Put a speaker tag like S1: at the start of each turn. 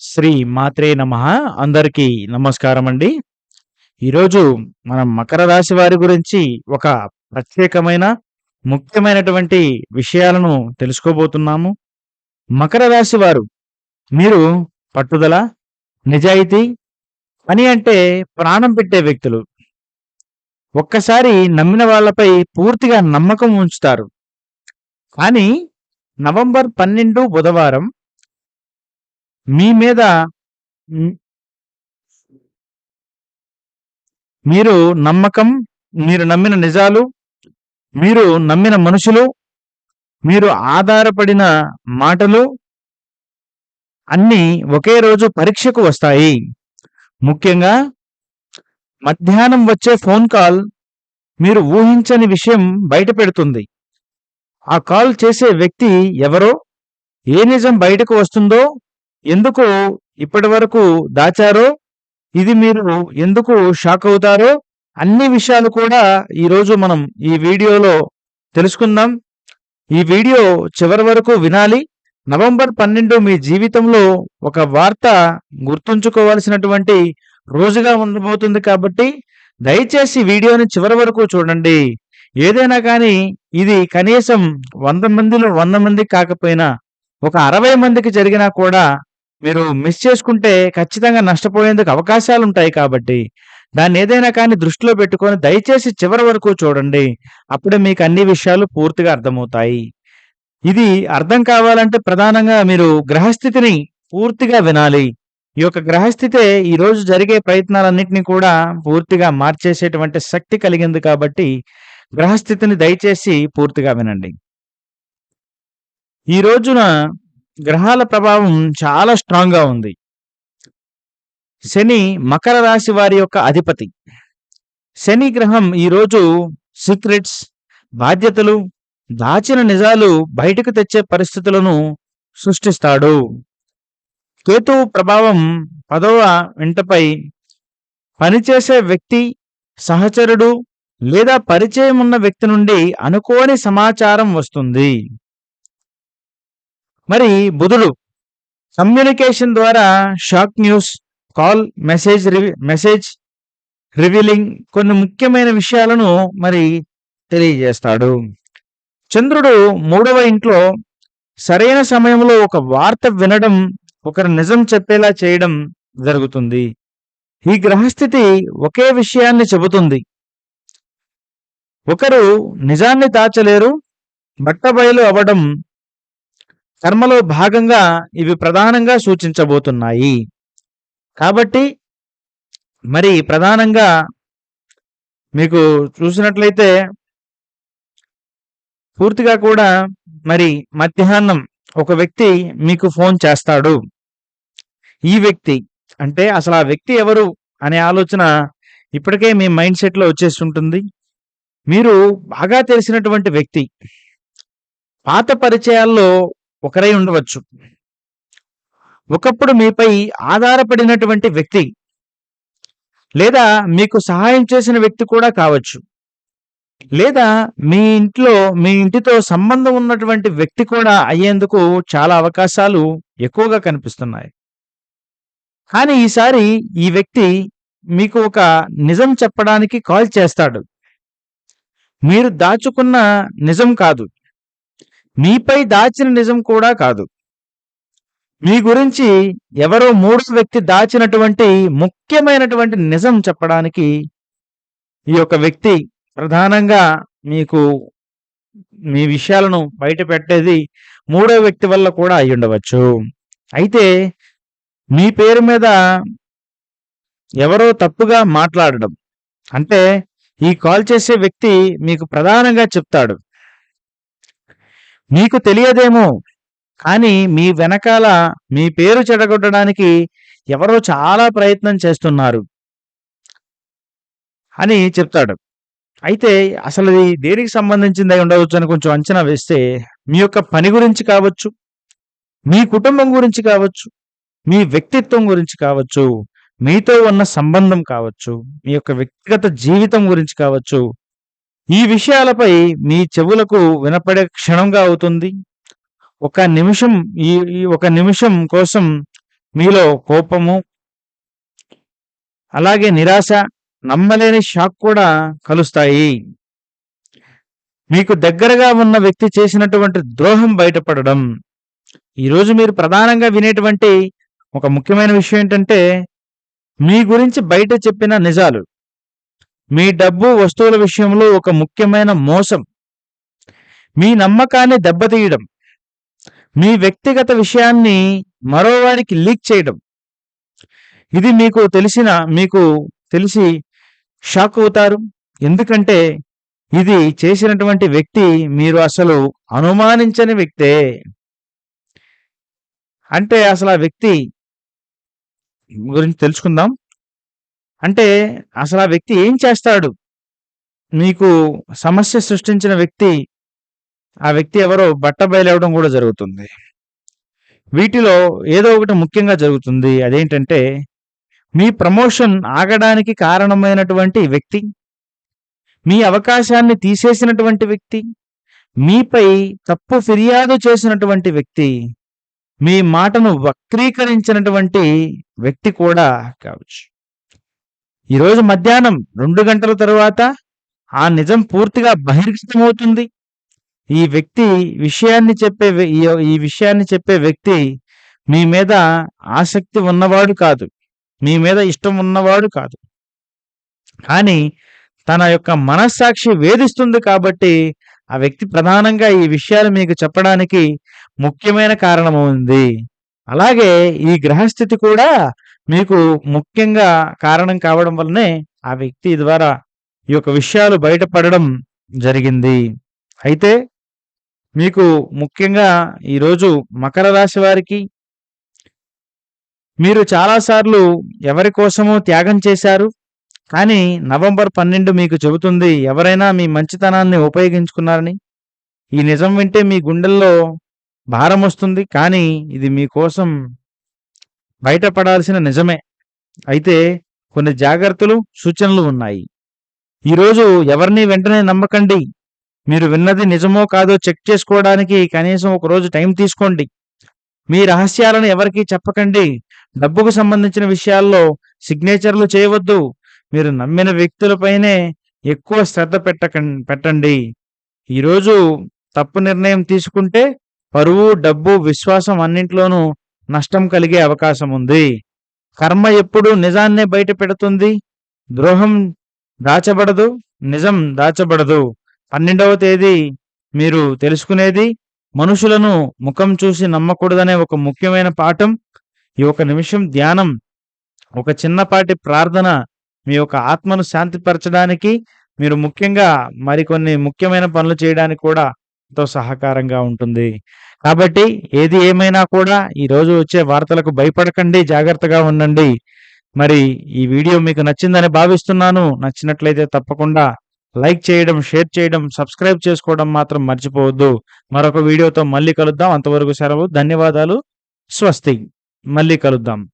S1: శ్రీ మాత్రే నమః. అందరికీ నమస్కారం అండి ఈరోజు మనం మకర రాశి వారి గురించి ఒక ప్రత్యేకమైన ముఖ్యమైనటువంటి విషయాలను తెలుసుకోబోతున్నాము. మకర రాశి వారు మీరు పట్టుదల నిజాయితీ పని అంటే ప్రాణం పెట్టే వ్యక్తులు. ఒక్కసారి నమ్మిన వాళ్ళపై పూర్తిగా నమ్మకం ఉంచుతారు. కానీ నవంబర్ పన్నెండు బుధవారం మీ మీద మీరు నమ్మకం మీరు నమ్మిన నిజాలు మీరు నమ్మిన మనుషులు మీరు ఆధారపడిన మాటలు అన్నీ ఒకే రోజు పరీక్షకు వస్తాయి. ముఖ్యంగా మధ్యాహ్నం వచ్చే ఫోన్ కాల్ మీరు ఊహించని విషయం బయట పెడుతుంది. ఆ కాల్ చేసే వ్యక్తి ఎవరో ఏ నిజం బయటకు వస్తుందో ఎందుకు ఇప్పటి వరకు దాచారో? ఇది మీరు ఎందుకు షాక్ అవుతారో? అన్ని విషయాలు కూడా ఈరోజు మనం ఈ వీడియోలో తెలుసుకుందాం. ఈ వీడియో చివరి వరకు వినాలి. నవంబర్ పన్నెండు మీ జీవితంలో ఒక వార్త గుర్తుంచుకోవాల్సినటువంటి రోజుగా ఉండబోతుంది కాబట్టి దయచేసి వీడియోని చివరి వరకు చూడండి. ఏదైనా కానీ ఇది కనీసం వంద మందిలో వంద మంది కాకపోయినా ఒక అరవై మందికి జరిగినా కూడా మీరు మిస్ చేసుకుంటే ఖచ్చితంగా నష్టపోయేందుకు అవకాశాలు ఉంటాయి కాబట్టి దాన్ని ఏదైనా కానీ దృష్టిలో పెట్టుకొని దయచేసి చివరి వరకు చూడండి. అప్పుడే మీకు అన్ని విషయాలు పూర్తిగా అర్థమవుతాయి. ఇది అర్థం కావాలంటే ప్రధానంగా మీరు గ్రహస్థితిని పూర్తిగా వినాలి. ఈ యొక్క గ్రహస్థితే ఈరోజు జరిగే ప్రయత్నాలన్నింటినీ కూడా పూర్తిగా మార్చేసేటువంటి శక్తి కలిగింది కాబట్టి గ్రహస్థితిని దయచేసి పూర్తిగా వినండి. ఈ రోజున గ్రహాల ప్రభావం చాలా స్ట్రాంగ్గా ఉంది. శని మకర రాశి వారి యొక్క అధిపతి. శని గ్రహం ఈ రోజు సీక్రెట్స్ బాధ్యతలు దాచిన నిజాలు బయటకు తెచ్చే పరిస్థితులను సృష్టిస్తాడు. కేతువు ప్రభావం పదవ ఇంటపై పనిచేసే వ్యక్తి సహచరుడు లేదా పరిచయం ఉన్న వ్యక్తి నుండి అనుకోని సమాచారం వస్తుంది. మరి బుధుడు కమ్యూనికేషన్ ద్వారా షాక్ న్యూస్ కాల్ మెసేజ్ రివి మెసేజ్ రివీలింగ్ కొన్ని ముఖ్యమైన విషయాలను మరి తెలియజేస్తాడు. చంద్రుడు మూడవ ఇంట్లో సరైన సమయంలో ఒక వార్త వినడం ఒకరు నిజం చెప్పేలా చేయడం జరుగుతుంది. ఈ గ్రహస్థితి ఒకే విషయాన్ని చెబుతుంది. ఒకరు నిజాన్ని దాచలేరు బట్టబయలు అవ్వడం కర్మలో భాగంగా ఇవి ప్రధానంగా సూచించబోతున్నాయి. కాబట్టి మరి ప్రధానంగా మీకు చూసినట్లయితే పూర్తిగా కూడా మరి మధ్యాహ్నం ఒక వ్యక్తి మీకు ఫోన్ చేస్తాడు. ఈ వ్యక్తి అంటే అసలు ఆ వ్యక్తి ఎవరు అనే ఆలోచన ఇప్పటికే మీ మైండ్ సెట్లో వచ్చేస్తుంటుంది. మీరు బాగా తెలిసినటువంటి వ్యక్తి. పాత పరిచయాల్లో ఒకరై ఉండవచ్చు. ఒకప్పుడు మీపై ఆధారపడినటువంటి వ్యక్తి లేదా మీకు సహాయం చేసిన వ్యక్తి కూడా కావచ్చు. లేదా మీ ఇంట్లో మీ ఇంటితో సంబంధం ఉన్నటువంటి వ్యక్తి కూడా అయ్యేందుకు చాలా అవకాశాలు ఎక్కువగా కనిపిస్తున్నాయి. కానీ ఈసారి ఈ వ్యక్తి మీకు ఒక నిజం చెప్పడానికి కాల్ చేస్తాడు. మీరు దాచుకున్న నిజం కాదు. మీపై దాచిన నిజం కూడా కాదు. మీ గురించి ఎవరో మూడో వ్యక్తి దాచినటువంటి ముఖ్యమైనటువంటి నిజం చెప్పడానికి ఈ యొక్క వ్యక్తి ప్రధానంగా మీకు మీ విషయాలను బయట పెట్టేది మూడో వ్యక్తి వల్ల కూడా అయి ఉండవచ్చు. అయితే మీ పేరు మీద ఎవరో తప్పుగా మాట్లాడడం అంటే ఈ కాల్ చేసే వ్యక్తి మీకు ప్రధానంగా చెప్తాడు. మీకు తెలియదేమో. కానీ మీ వెనకాల మీ పేరు చెడగొట్టడానికి ఎవరో చాలా ప్రయత్నం చేస్తున్నారు. అని చెప్తాడు. అయితే అసలు ఇది దేనికి సంబంధించింది అయి ఉండవచ్చు అని కొంచెం అంచనా వేస్తే మీ యొక్క పని గురించి కావచ్చు మీ కుటుంబం గురించి కావచ్చు మీ వ్యక్తిత్వం గురించి కావచ్చు మీతో ఉన్న సంబంధం కావచ్చు మీ యొక్క వ్యక్తిగత జీవితం గురించి కావచ్చు ఈ విషయాలపై మీ చెవులకు వినపడే క్షణంగా అవుతుంది. ఒక నిమిషం ఈ ఈ ఒక నిమిషం కోసం మీలో కోపము అలాగే నిరాశ నమ్మలేని షాక్ కూడా కలుస్తాయి. మీకు దగ్గరగా ఉన్న వ్యక్తి చేసినటువంటి ద్రోహం బయటపడడం. ఈరోజు మీరు ప్రధానంగా వినేటువంటి ఒక ముఖ్యమైన విషయం ఏంటంటే మీ గురించి బయట చెప్పిన నిజాలు. మీ డబ్బు వస్తువుల విషయంలో ఒక ముఖ్యమైన మోసం. మీ నమ్మకాన్ని దెబ్బతీయడం. మీ వ్యక్తిగత విషయాన్ని మరోవారికి లీక్ చేయడం. ఇది మీకు తెలిసిన మీకు తెలిసి షాక్ అవుతారు. ఎందుకంటే ఇది చేసినటువంటి వ్యక్తి మీరు అసలు అనుమానించని వ్యక్తే. అంటే అసలు ఆ వ్యక్తి గురించి తెలుసుకుందాం. అంటే అసలు ఆ వ్యక్తి ఏం చేస్తాడు? మీకు సమస్య సృష్టించిన వ్యక్తి ఆ వ్యక్తి ఎవరో బట్ట బయలవడం కూడా జరుగుతుంది. వీటిలో ఏదో ఒకటి ముఖ్యంగా జరుగుతుంది. అదేంటంటే మీ ప్రమోషన్ ఆగడానికి కారణమైనటువంటి వ్యక్తి మీ అవకాశాన్ని తీసేసినటువంటి వ్యక్తి మీపై తప్పు ఫిర్యాదు చేసినటువంటి వ్యక్తి మీ మాటను వక్రీకరించినటువంటి వ్యక్తి కూడా కావచ్చు. ఈరోజు మధ్యాహ్నం రెండు గంటల తరువాత ఆ నిజం పూర్తిగా బహిర్గతమవుతుంది. ఈ వ్యక్తి విషయాన్ని చెప్పే ఈ- ఈ విషయాన్ని చెప్పే వ్యక్తి మీ మీద ఆసక్తి ఉన్నవాడు కాదు. మీ మీద ఇష్టం ఉన్నవాడు కాదు. కానీ తన యొక్క మనస్సాక్షి వేధిస్తుంది కాబట్టి ఆ వ్యక్తి ప్రధానంగా ఈ విషయాలు మీకు చెప్పడానికి ముఖ్యమైన కారణం ఉంది. అలాగే ఈ గ్రహస్థితి కూడా మీకు ముఖ్యంగా కారణం కావడం వల్లనే ఆ వ్యక్తి ద్వారా ఈ యొక్క విషయాలు బయటపడడం జరిగింది. అయితే మీకు ముఖ్యంగా ఈరోజు మకర రాశి వారికి మీరు చాలాసార్లు ఎవరి కోసమో త్యాగం చేశారు? కానీ నవంబర్ పన్నెండు మీకు చెబుతుంది ఎవరైనా మీ మంచితనాన్ని ఉపయోగించుకున్నారని. ఈ నిజం వింటే మీ గుండెల్లో భారం వస్తుంది కానీ ఇది మీకోసం బయటపడాల్సిన నిజమే. అయితే కొన్ని జాగ్రత్తలు సూచనలు ఉన్నాయి. ఈరోజు ఎవరిని వెంటనే నమ్మకండి. మీరు విన్నది నిజమో కాదో చెక్ చేసుకోవడానికి కనీసం ఒక రోజు టైం తీసుకోండి. మీ రహస్యాలను ఎవరికీ చెప్పకండి. డబ్బుకు సంబంధించిన విషయాల్లో సిగ్నేచర్లు చేయవద్దు. మీరు నమ్మిన వ్యక్తులపైనే ఎక్కువ శ్రద్ధ పెట్టకం పెట్టండి. ఈరోజు తప్పు నిర్ణయం తీసుకుంటే పరువు డబ్బు విశ్వాసం అన్నింటిలోనూ నష్టం కలిగే అవకాశం ఉంది. కర్మ ఎప్పుడు నిజాన్నే బయట పెడుతుంది. ద్రోహం దాచబడదు. నిజం దాచబడదు. పన్నెండవ తేదీ మీరు తెలుసుకునేది మనుషులను ముఖం చూసి నమ్మకూడదనే ఒక ముఖ్యమైన పాఠం. ఈ ఒక నిమిషం ధ్యానం ఒక చిన్నపాటి ప్రార్థన మీ యొక్క ఆత్మను శాంతిపరచడానికి మీరు ముఖ్యంగా మరికొన్ని ముఖ్యమైన పనులు చేయడానికి కూడా ఎంతో సహకారంగా ఉంటుంది. కాబట్టి ఏది ఏమైనా కూడా ఈరోజు వచ్చే వార్తలకు భయపడకండి జాగ్రత్తగా ఉండండి. మరి ఈ వీడియో మీకు నచ్చిందని భావిస్తున్నాను. నచ్చినట్లయితే తప్పకుండా లైక్ చేయడం షేర్ చేయడం సబ్స్క్రైబ్ చేసుకోవడం మాత్రం మర్చిపోవద్దు. మరొక వీడియోతో మళ్ళీ కలుద్దాం. అంతవరకు సెలవు ధన్యవాదాలు. స్వస్తి. మళ్ళీ కలుద్దాం.